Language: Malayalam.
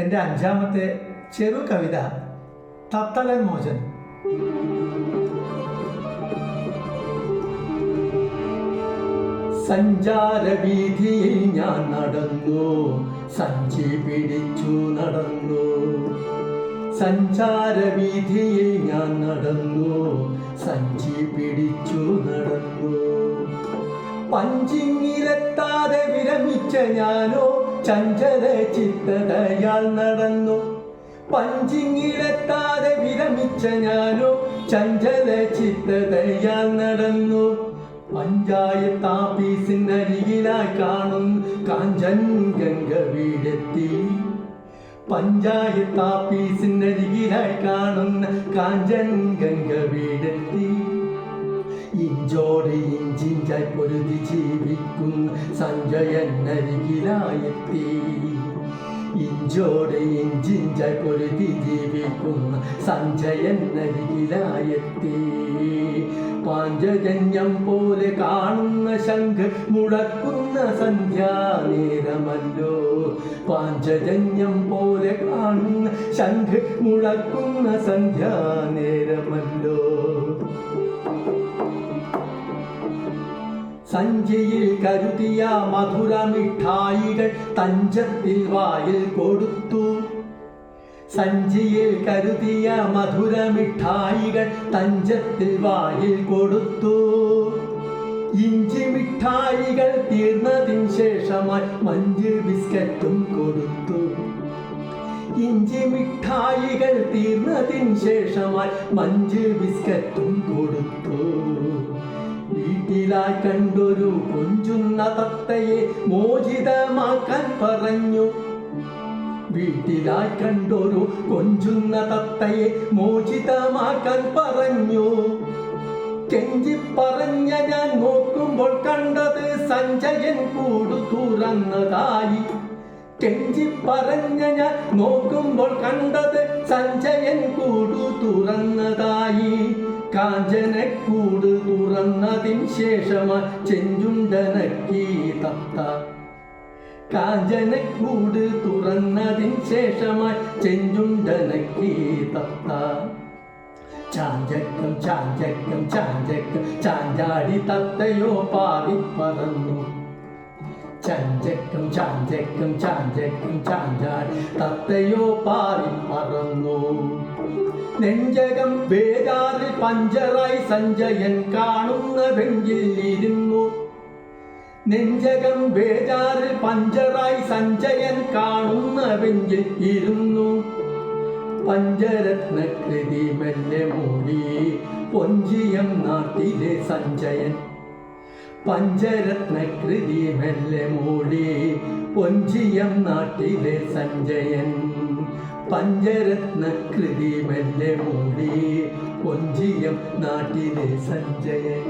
എന്റെ അഞ്ചാമത്തെ ചെറു കവിത തത്തലൻ മോചൻ. സഞ്ചാരവീതിയിൽ ഞാൻ നടന്നു സഞ്ചി പിടിച്ചു നടന്നു. സഞ്ചാരവീതിയിൽ ഞാൻ നടന്നു സഞ്ചി പിടിച്ചു നടന്നു. വിരമിച്ച ഞാനോ ചഞ്ചല ചിത്തതയാൽ നടന്നു. പഞ്ചിങ്ങിലെത്താതെ വിരമിച്ച ഞാനോ ചഞ്ചല ചിത്തതയാൽ നടന്നു. പഞ്ചായത്ത് ആഫീസിനരികിലായി കാണും കാഞ്ചൻ ഗംഗ വീടെത്തി. പഞ്ചായത്ത് കാണും കാണുന്ന കാഞ്ചൻ ഗംഗ വീടെത്തി. ഇഞ്ചോട് ഇഞ്ചിഞ്ചായി പൊരുതി ജീവിക്കുന്ന. സഞ്ജയനരികിലായെത്തി ഇഞ്ചോടെ ഇഞ്ചിഞ്ചായി പൊരുതി ജീവിക്കുന്ന. സഞ്ജയനരികിലായെത്തി പാഞ്ചജന്യം പോലെ കാണുന്ന ശംഖ് മുടക്കുന്ന സന്ധ്യാനേരമല്ലോ പാഞ്ചജന്യം പോലെ കാണുന്ന ശംഖ് മുടക്കുന്ന സന്ധ്യാനേരമല്ലോ സഞ്ചിയിൽ കരുതിയ മധുര മിഠായികൾ തഞ്ചത്തിൽ വായിൽ കൊടുത്തു. സഞ്ചിയിൽ കരുതിയ മധുര മിഠായികൾ തഞ്ചത്തിൽ വായിൽ കൊടുത്തു. ഇഞ്ചി മിഠായികൾ തീർന്നതിന് ശേഷമായി മഞ്ച് ബിസ്ക്കറ്റും കൊടുത്തു. ഇഞ്ചി മിഠായികൾ തീർന്നതിന് ശേഷമായി മഞ്ച് ബിസ്ക്കറ്റും കൊടുത്തു. വീട്ടിലായി കണ്ടൊരു കൊഞ്ചുന്ന തത്തയെ മോചിതമാക്കാൻ പറഞ്ഞു. വീട്ടിലായി കണ്ടൊരു കൊഞ്ചുന്ന തത്തയെ മോചിതമാക്കാൻ പറഞ്ഞു. കെഞ്ചി പറഞ്ഞ ഞാൻ നോക്കുമ്പോൾ കണ്ടത് സഞ്ജയൻ കൂടു തുറന്നതായി. കെഞ്ചി പറഞ്ഞ ഞാൻ നോക്കുമ്പോൾ കണ്ടത് സഞ്ജയൻ കൂടു തുറന്നതായി. കാഞ്ചനക്കൂട് തുറന്നതിന് ശേഷമായി ചെഞ്ചുണ്ടനക്കി തത്ത കാഞ്ചനക്കൂട് തുറന്നതിന് ശേഷമായി ചെഞ്ചുണ്ടനക്കി തത്ത ചാഞ്ചക്കം ചാഞ്ചക്കം ചാഞ്ചക്കം ചാഞ്ചാടി തത്തയോ പാറി പറന്നു ചഞ്ചക്കം ചാഞ്ചക്കം ചാഞ്ചക്കം ചാഞ്ചാൻ തത്തയോ പാറി പറന്നു. നെഞ്ചകം ബേജാറിൽ പഞ്ചറായി സഞ്ജയൻ കാണുന്ന ബെഞ്ചിൽ ഇരുന്നു. നെഞ്ചകം ബേജാറിൽ പഞ്ചറായി സഞ്ജയൻ കാണുന്ന ബെഞ്ചിൽ ഇരുന്നു. പഞ്ചരത്നകൃതി മെല്ലെ മൂടി പൊഞ്ചിയം നാട്ടിലെ സഞ്ജയൻ പഞ്ചരത്നകൃതി മെല്ലെ മൂടി പൊഞ്ചിയം നാട്ടിലെ സഞ്ജയൻ. പഞ്ചരത്നകൃതി മെല്ലെ മൂടി പൊഞ്ചിയം നാട്ടിലെ സഞ്ജയൻ.